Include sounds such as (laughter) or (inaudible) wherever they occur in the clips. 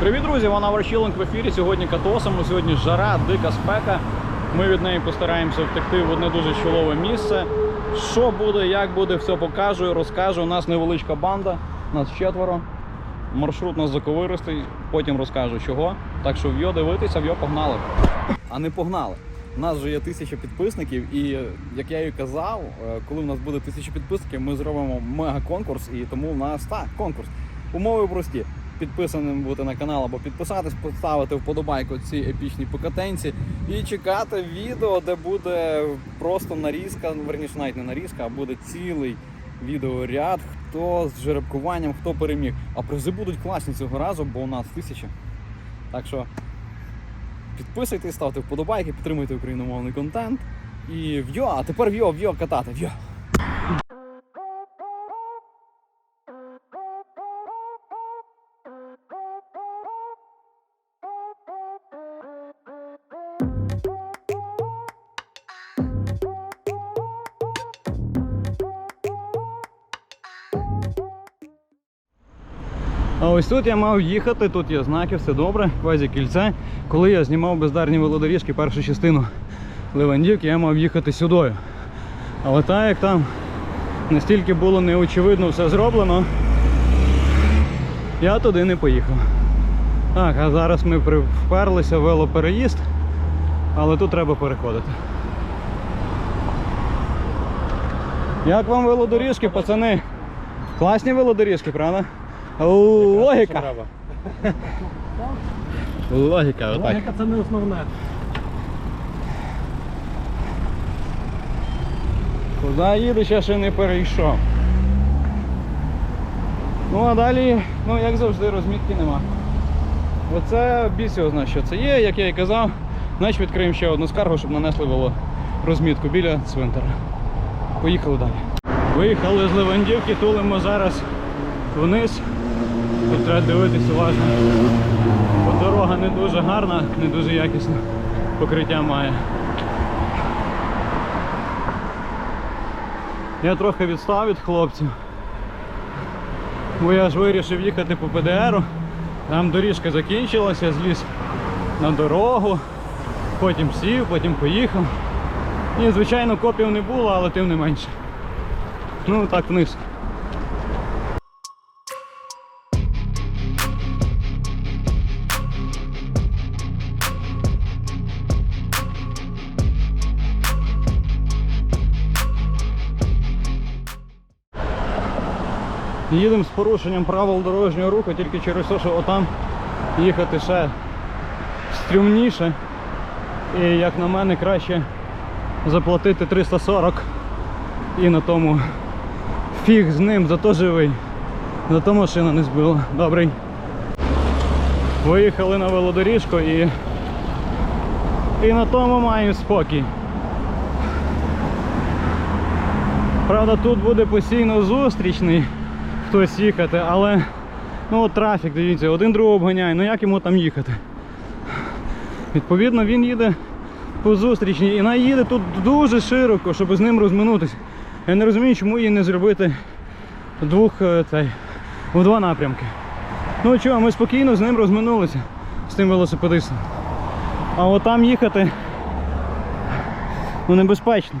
Привіт, друзі! Вона Варчіленк в ефірі. Сьогодні катосимо. Сьогодні жара, дика спека. Ми від неї постараємося втекти в одне дуже чолове місце. Що буде, як буде, все покажу, розкажу. У нас невеличка банда, нас четверо. Маршрут нас заковиристий, потім розкажу чого. Так що в'йо дивитися, в'йо погнали. А не погнали. У нас вже є тисяча підписників, і як я і казав, е, коли в нас буде тисяча підписників, ми зробимо мега-конкурс, і тому в нас так, конкурс. Умови прості. Підписаним бути на канал або підписатись, поставити вподобайку цій епічній покатенці і чекати відео, де буде просто нарізка, ну, верніше навіть не нарізка, а буде цілий відеоряд, хто з жеребкуванням, хто переміг. А призи будуть класні цього разу, бо у нас тисяча. Так що підписуйтесь, ставте вподобайки, підтримуйте україномовний контент. І в'йо, а тепер в'йо, в'йо катати, в'йо. А ось тут я мав їхати, тут є знаки, все добре, квазі кільце. Коли я знімав бездарні велодоріжки, першу частину Левандівки, я мав їхати сюдою. Але так як там настільки було неочевидно все зроблено, я туди не поїхав. Так, а зараз ми вперлися в велопереїзд, але тут треба переходити. Як вам велодоріжки, пацани? Класні велодоріжки, правда? Логіка. (laughs) Логіка, отак. Логіка це не основне. Куди їдеш, я ще не перейшов. Ну а далі, ну як завжди, розмітки нема. Оце біс його знає, що це є, як я і казав, значить відкриємо ще одну скаргу, щоб нанесли було розмітку біля цвинтара. Поїхали далі. Виїхали з Левандівки, тулимо зараз вниз. Тут треба дивитися уважно. Бо дорога не дуже гарна, не дуже якісне покриття має. Я трохи відстав від хлопців. Бо я ж вирішив їхати по ПДРу. Там доріжка закінчилася, зліз на дорогу, потім сів, потім поїхав. І, звичайно, копів не було, але тим не менше. Ну так вниз. Їдемо з порушенням правил дорожнього руху тільки через те, що отам їхати ще стрімніше. І як на мене краще заплатити 340 і на тому фіг з ним, зато живий. Зато машина не збила. Добрий. Виїхали на велодоріжку і, і на тому маю спокій. Правда, тут буде постійно зустрічний хтось їхати, але ну от трафік, дивіться, один другого обганяє, ну як йому там їхати? Відповідно, він їде по зустрічній і вона їде тут дуже широко, щоб з ним розминутися. Я не розумію, чому її не зробити двох е, цей, в два напрямки. Ну чого, ми спокійно з ним розминулися з тим велосипедистом. А от там їхати ну небезпечно.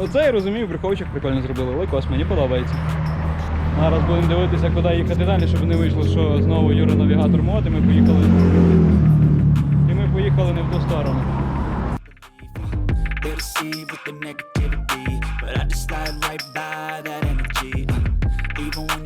Оце я розумію, верховчик прикольно зробили. Лайкос, мені подобається. Зараз будемо дивитися, куди їхати далі, щоб не вийшло, що знову Юра навігатор мод, і ми поїхали. І ми поїхали не в ту сторону. Even when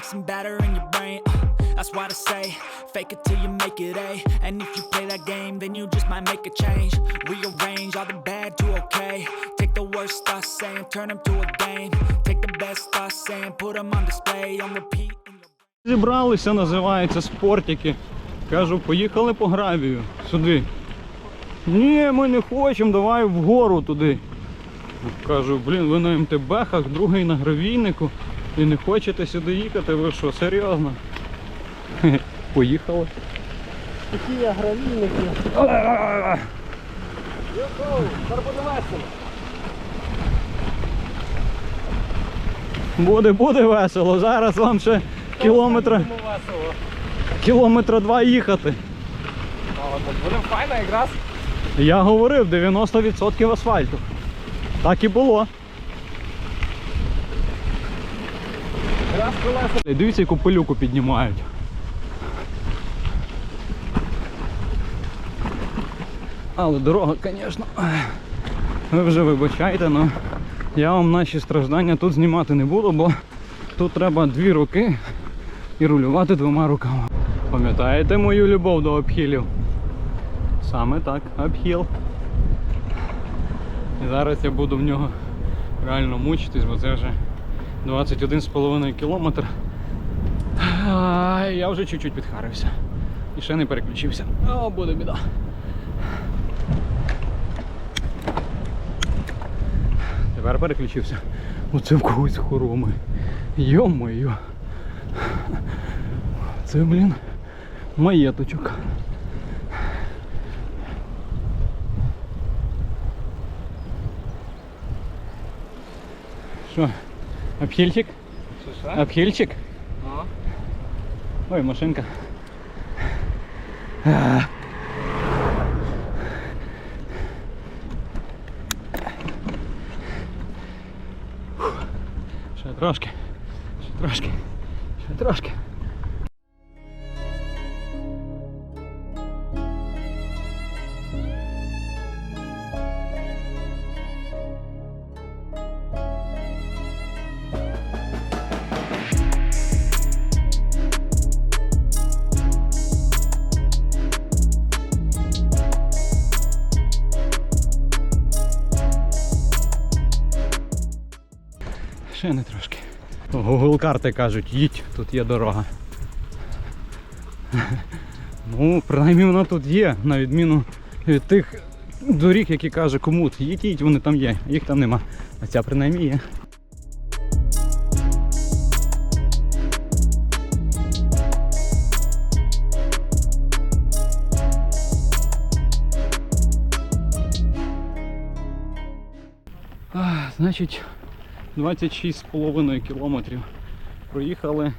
missing batter in your brain. Uh, that's why I say, fake it till you make it A. And if you play that game, then you just might make a change. Rearrange all the bad to okay. Take the worst thoughts saying, turn them to a game. Take the best thoughts saying, put them on display, on repeat. Зібралися, називається спортики. Кажу, поїхали по гравію сюди. Ні, ми не хочемо, давай вгору туди. Кажу, блін, ви на МТБхах, другий на гравійнику і не хочете сюди їхати, ви що, серйозно? (laughs) Поїхали. Такі агровільники. Йоу, зараз буде весело. Буде, буде весело. Зараз вам ще кілометра, кілометра два їхати. А, от Буде файно якраз. Я говорив, 90% асфальту. Так і було. Якраз колеса. І Дивіться, яку пилюку піднімають. Але дорога, звісно, ви вже вибачайте, але я вам наші страждання тут знімати не буду, бо тут треба дві руки і рулювати двома руками. Пам'ятаєте мою любов до обхилів? Саме так, обхіл. І зараз я буду в нього реально мучитись, бо це вже 21,5 кілометр. Я вже чуть-чуть підхарився. І ще не переключився. О, буде біда. Тепер переключився. Оце в когось хороми. Йо-моє. Це, блін, маєточок. Що, обхильчик? Що, що? Обхильчик? Ага. Ой, машинка. А. Ще трошки. Ще трошки. Ще трошки. Карти кажуть, їдь, тут є дорога. Ну, принаймні вона тут є, на відміну від тих доріг, які каже комут. Їдь, вони там є, їх там нема. А ця принаймні є. Значить, 26,5 кілометрів проїхали.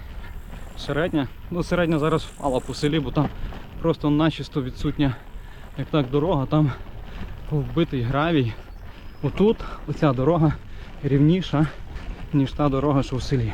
Середня. Ну, середня зараз впала по селі, бо там просто начисто відсутня як так дорога, там вбитий гравій. Отут оця дорога рівніша, ніж та дорога, що в селі.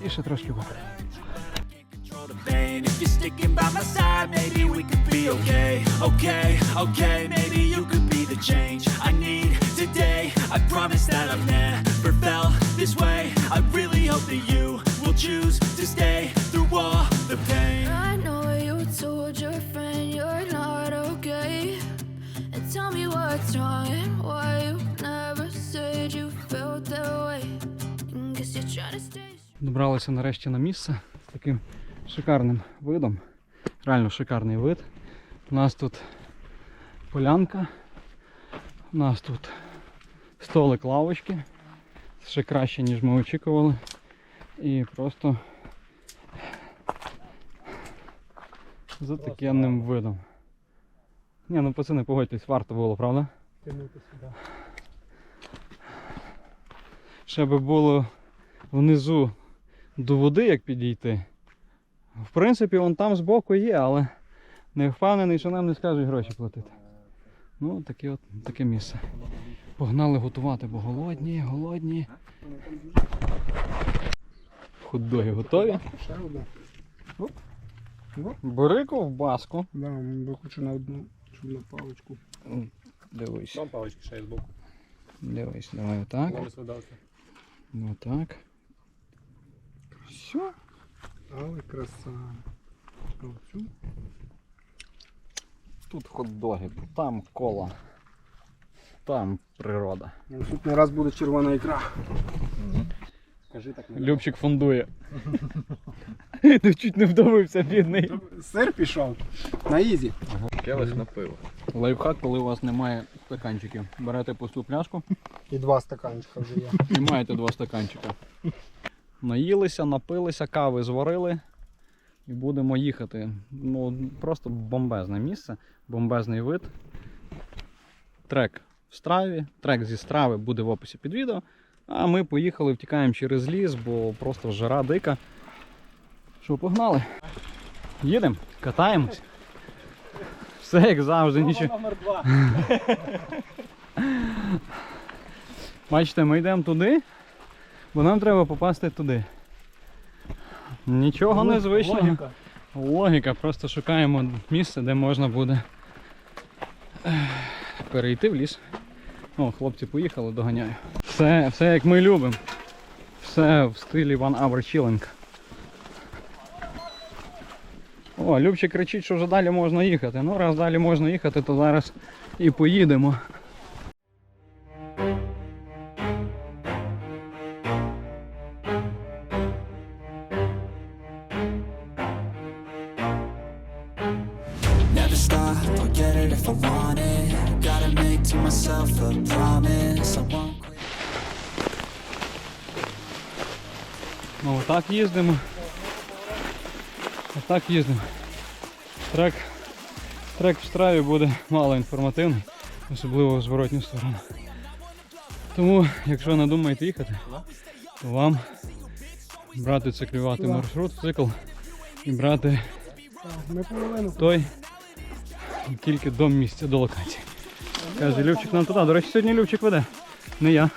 Jeszcze troszkę wody. If you're sticking by my side, maybe we could be okay. Okay, okay, maybe you could be the change I need today. I promise that I've never felt this way. I really hope that you will choose to stay through all the pain. I know you told your friend you're not okay. And tell me what's wrong and why you never said you felt that way. And guess you're trying to stay. Добралися нарешті на місце з таким шикарним видом. Реально шикарний вид. У нас тут полянка. У нас тут столик лавочки. Ще краще, ніж ми очікували. І просто з такенним видом. Ні, ну пацани, погодьтесь, варто було, правда? Тянути сюди. Ще би було внизу до води, як підійти. В принципі, вон там збоку є, але не впевнений, що нам не скажуть гроші платити. Ну, таке от таке місце. Погнали готувати, бо голодні, голодні. Хот-доги готові. Ще одна. Бери ковбаску. Да, бо хочу на одну, щоб на паличку. Дивись, Там палички ще є збоку. дивись, давай отак. Отак. Все. Але краса. Тут хот-доги, там кола, там природа. Наступний раз буде червона ікра. Кажи так не Любчик фондує. (laughs) Ти чуть не вдавився, бідний. Сир пішов. На ізі. Келих на пиво. Лайфхак, коли у вас немає стаканчиків. Берете пусту пляшку І два стаканчика вже є. і маєте два стаканчика. Наїлися, напилися, кави зварили і будемо їхати. Ну, просто бомбезне місце, бомбезний вид. Трек в страві, трек зі страви буде в описі під відео. А ми поїхали, втікаємо через ліс, бо просто жара дика. Що, погнали? Їдемо, катаємось. Все як завжди, нічого. Номер два. (laughs) Бачите, ми йдемо туди, бо нам треба попасти туди. Нічого незвичного. Логіка. Логіка, просто шукаємо місце, де можна буде перейти в ліс. О, хлопці поїхали, доганяю. Все, все як ми любимо. Все в стилі One Hour Chilling. О, Любчик кричить, що вже далі можна їхати. Ну, раз далі можна їхати, то зараз і поїдемо. Ну, їздимо. Отак їздимо. Трек, трек в страві буде мало інформативний, особливо в зворотню сторону. Тому, якщо не думаєте їхати, то вам брати циклювати маршрут, цикл і брати той тільки до місця, до локації. Каже, Любчик нам туди. До речі, сьогодні Любчик веде. Не я.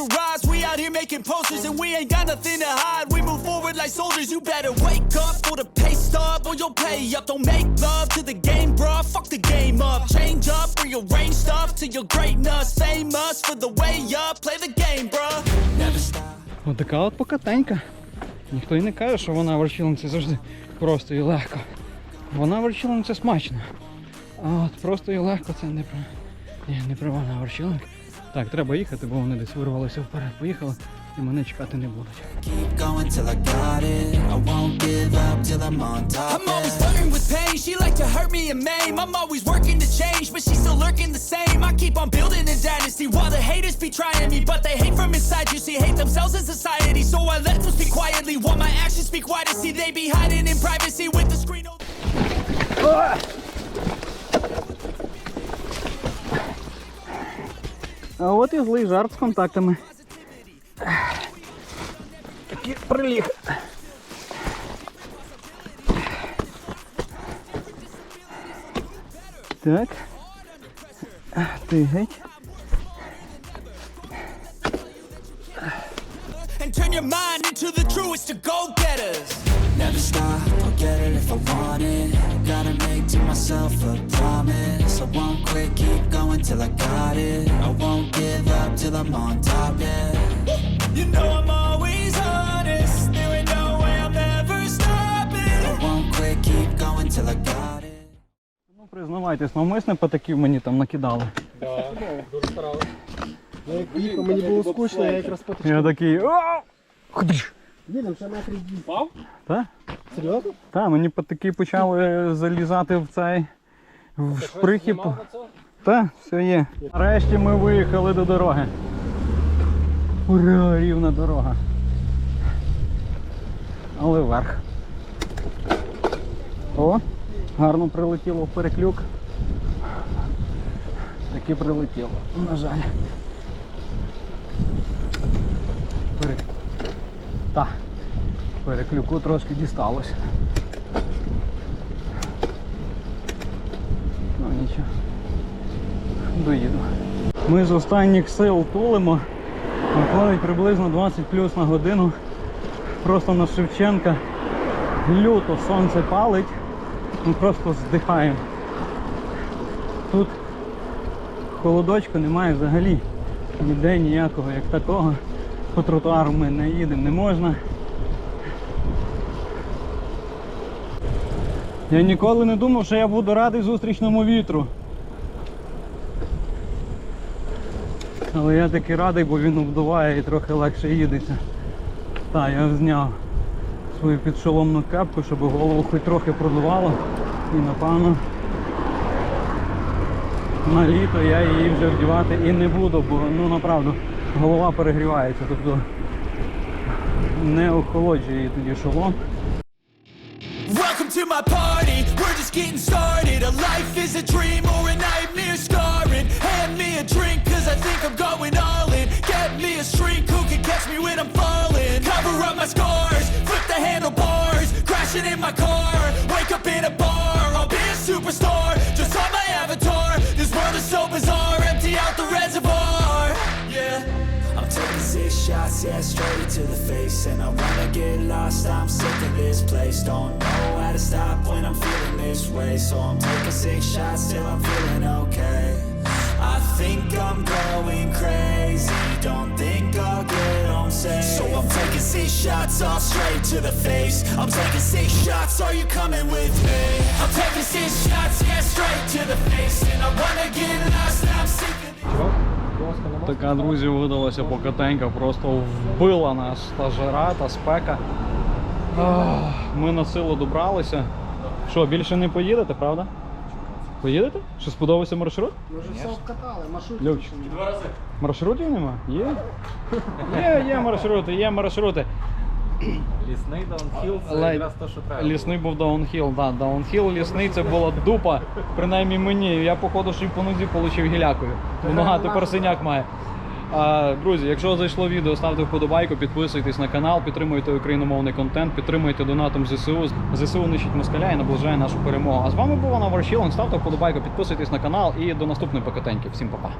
Getting posterized, we out here making posters and we ain't got nothing to hide. We move forward like soldiers, you better wake up for the pay stub or you'll pay up. Don't make love to the game, bruh. Fuck the game up. Change up, rearrange stuff to your greatness. Famous for the way up, play the game, bruh. Never stop Отака от покатенька. Ніхто і не каже, що вона верчилом це завжди просто і легко. Вона верчилом це смачно. А от просто і легко це не про. Ні, не про вона верчилом. Так, треба їхати, бо вони десь вирвалися вперед. Поїхали і мене чекати не будуть. Keep А от і злий жарт з контактами. Такий приліг. Так. Ти геть. And turn your mind into the truest to go-getters. Never stop, I'll get it if I want it Gotta make to myself a promise I won't quit, keep going till I got it I'm on top, yeah You know I'm always honest. There ain't no way I'm ever stopping. I won't quit, keep going till I got it Ну, признавайтесь, навмисне патаків мені там накидали. Я як поїхав, мені було скучно, я якраз потім. Я такий. «О!» Їдемо, ще метрів впав? Так? Серйозно? Так, мені по таки почали залізати в цей в прихід. Так, все є. Нарешті ми виїхали до дороги. Ура, рівна дорога. Але вверх. О, гарно прилетіло в переклюк. Таки прилетіло, на жаль. Пере... Так, переклюку трошки дісталось. Ну нічого. Доїду. Ми з останніх сил тулимо. Виходить приблизно 20 плюс на годину. Просто на Шевченка люто сонце палить. Ми просто здихаємо. Тут холодочку немає взагалі. Ніде ніякого як такого. По тротуару ми не їдемо, не можна. Я ніколи не думав, що я буду радий зустрічному вітру. Але я таки радий, бо він обдуває і трохи легше їдеться. Так, я зняв свою підшоломну кепку, щоб голову хоч трохи продувало. І напевно на літо я її вже вдівати і не буду, бо ну направду голова перегрівається, тобто не охолоджує її тоді шолом. To my party, we're just getting started A life is a dream or a nightmare scarring Hand me a drink I think I'm going all in. Get me a shrink who can catch me when I'm falling. Cover up my scars, flip the handlebars. Crashing in my car, wake up in a bar. I'll be a superstar, just on my avatar. This world is so bizarre, empty out the reservoir. Yeah. I'm taking six shots, yeah, straight to the face. And I wanna get lost, I'm sick of this place. Don't know how to stop when I'm feeling this way. So I'm taking six shots till I'm feeling okay I think I'm going crazy Don't think I'll get home safe So I'm taking six shots, all straight to the face I'm taking six shots, are you coming with me? I'm taking six shots, yeah, straight to the face And I wanna get lost, I'm sick Така, друзі, видалася покатенька, просто вбила нас та жара, та спека. Ах, Ми на силу добралися. Що, більше не поїдете, правда? Поїдете? Що сподобався маршрут? Ми вже все обкатали, маршрут. Любчик. Маршрутів нема? Є? Є, є маршрути, є маршрути. Лісний даунхіл це Лай- якраз те, що треба. Лісний був даунхіл, да. Даунхіл лісний це була дупа, принаймні мені. Я походу що й по нозі отримав гілякою. Бо нога тепер синяк має. Друзі, якщо зайшло відео, ставте вподобайку, підписуйтесь на канал, підтримуйте україномовний контент, підтримуйте донатом ЗСУ. ЗСУ нищить москаля і наближає нашу перемогу. А з вами був Варшілон. Ставте вподобайку, підписуйтесь на канал і до наступної покатеньки. Всім па-па.